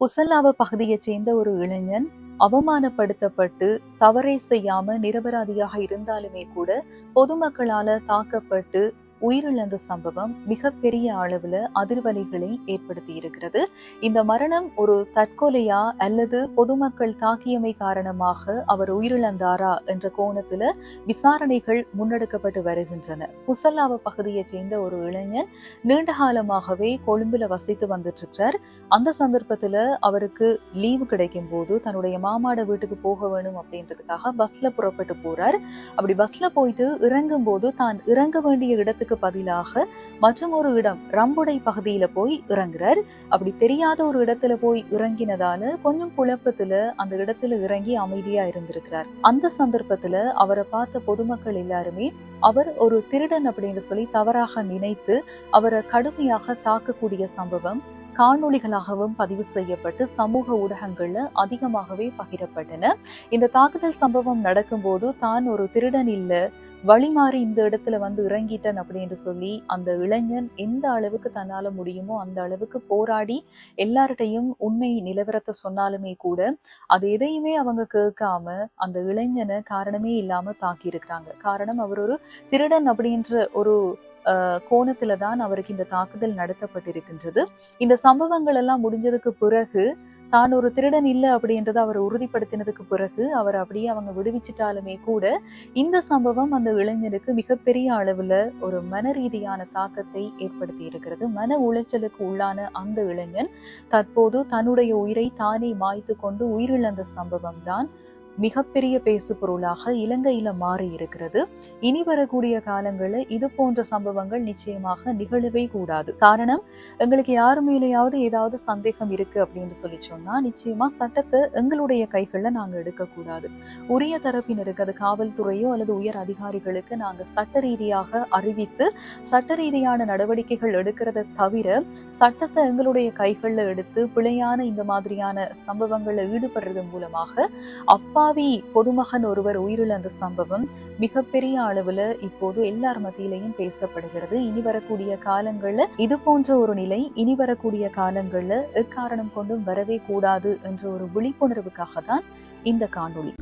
புசல்லாவ பகுதியைச் சேர்ந்த ஒரு இளைஞன் அவமானப்படுத்தப்பட்டு தவறே செய்யாம நிரபராதியாக இருந்தாலுமே கூட பொதுமக்களால தாக்கப்பட்டு உயிரிழந்த சம்பவம் மிகப்பெரிய அளவுல அதிர்வலைகளை ஏற்படுத்தி இருக்கிறது இந்த மரணம் ஒரு தற்கொலையா அல்லது பொதுமக்கள் தாக்கியமை காரணமாக அவர் உயிரிழந்தாரா என்ற கோணத்துல விசாரணைகள் முன்னெடுக்கப்பட்டு வருகின்றன. புசல்லாவ பகுதியைச் சேர்ந்த ஒரு இளைஞன் நீண்ட காலமாகவே கொழும்புல வசித்து வந்துட்டு இருக்கிறார் அந்த சந்தர்ப்பத்துல அவருக்கு லீவு கிடைக்கும் போது தன்னுடைய மாமாட வீட்டுக்கு போக வேணும் அப்படின்றதுக்காக பஸ்ல புறப்பட்டு போறார். அப்படி பஸ்ல போயிட்டு இறங்கும் போது தான் இறங்க வேண்டிய இடத்துக்கு பதிலாக மற்றும் ஒரு இடம் ரம்புடை பகுதியில போய் இறங்குறார். அப்படி தெரியாத ஒரு இடத்துல போய் இறங்கினதால கொஞ்சம் குழப்பத்துல அந்த இடத்துல இறங்கி அமைதியா இருந்திருக்கிறார். அந்த சந்தர்ப்பத்துல அவரை பார்த்த பொதுமக்கள் எல்லாருமே அவர் ஒரு திருடன் அப்படின்னு சொல்லி தவறாக நினைத்து அவரை கடுமையாக தாக்கக்கூடிய சம்பவம் காணொளிகளாகவும் பதிவு செய்யப்பட்டு சமூக ஊடகங்கள்ல அதிகமாகவே பகிரப்பட்டன. இந்த தாக்குதல் சம்பவம் நடக்கும்போது தான் ஒரு திருடன் இல்ல வழிமாறி இந்த இடத்துல வந்து இறங்கிட்டேன் அப்படின்னு சொல்லி அந்த இளைஞன் எந்த அளவுக்கு தன்னால முடியுமோ அந்த அளவுக்கு போராடி எல்லார்கிட்டையும் உண்மை நிலவரத்தை சொன்னாலுமே கூட அது எதையுமே அவங்க கேட்காம அந்த இளைஞனை காரணமே இல்லாம தாக்கி இருக்கிறாங்க காரணம் அவர் ஒரு திருடன் அப்படின்ற ஒரு கோணத்துல தான் அவருக்கு இந்த தாக்குதல் நடத்தப்பட்டிருக்கின்றது. இந்த சம்பவங்கள் எல்லாம் முடிஞ்சதுக்கு பிறகு தான் ஒரு திருடன் இல்லை அப்படின்றத அவர் உறுதிப்படுத்தினதுக்கு பிறகு அவர் அப்படியே அவங்க விடுவிச்சிட்டாலுமே கூட இந்த சம்பவம் அந்த இளைஞருக்கு மிகப்பெரிய அளவுல ஒரு மன ரீதியான தாக்கத்தை ஏற்படுத்தி இருக்கிறது. மன உளைச்சலுக்கு உள்ளான அந்த இளைஞன் தற்போது தன்னுடைய உயிரை தானே மாய்த்து கொண்டு உயிரிழந்த சம்பவம் தான் மிகப்பெரிய பேசு பொருளாக இலங்கையில மாறி இருக்கிறது இனி வரக்கூடிய காலங்களில் இது போன்ற சம்பவங்கள் நிச்சயமாக நிகழவே கூடாது. காரணம் எங்களுக்கு யாரு மேலேயாவது ஏதாவது சந்தேகம் இருக்கு அப்படின்னு சொல்லி சொன்னா நிச்சயமா சட்டத்தை எங்களுடைய கைகளில் நாங்க எடுக்கக்கூடாது. உரிய தரப்பினருக்கு அது காவல்துறையோ அல்லது உயர் அதிகாரிகளுக்கு நாங்க சட்ட ரீதியாக அறிவித்து சட்ட ரீதியான நடவடிக்கைகள் எடுக்கிறத தவிர சட்டத்தை எங்களுடைய கைகளில் எடுத்து பிழையான இந்த மாதிரியான சம்பவங்கள்ல ஈடுபடுறது மூலமாக அப்பா அப்பாவி பொதுமகன் ஒருவர் உயிரிழந்த சம்பவம் மிகப்பெரிய அளவுல இப்போது எல்லார் மத்தியிலையும் பேசப்படுகிறது. இனி வரக்கூடிய காலங்கள்ல இது போன்ற ஒரு நிலை இனி வரக்கூடிய காலங்கள்ல எக்காரணம் கொண்டும் வரவே கூடாது என்ற ஒரு விழிப்புணர்வுக்காக தான் இந்த காணொளி.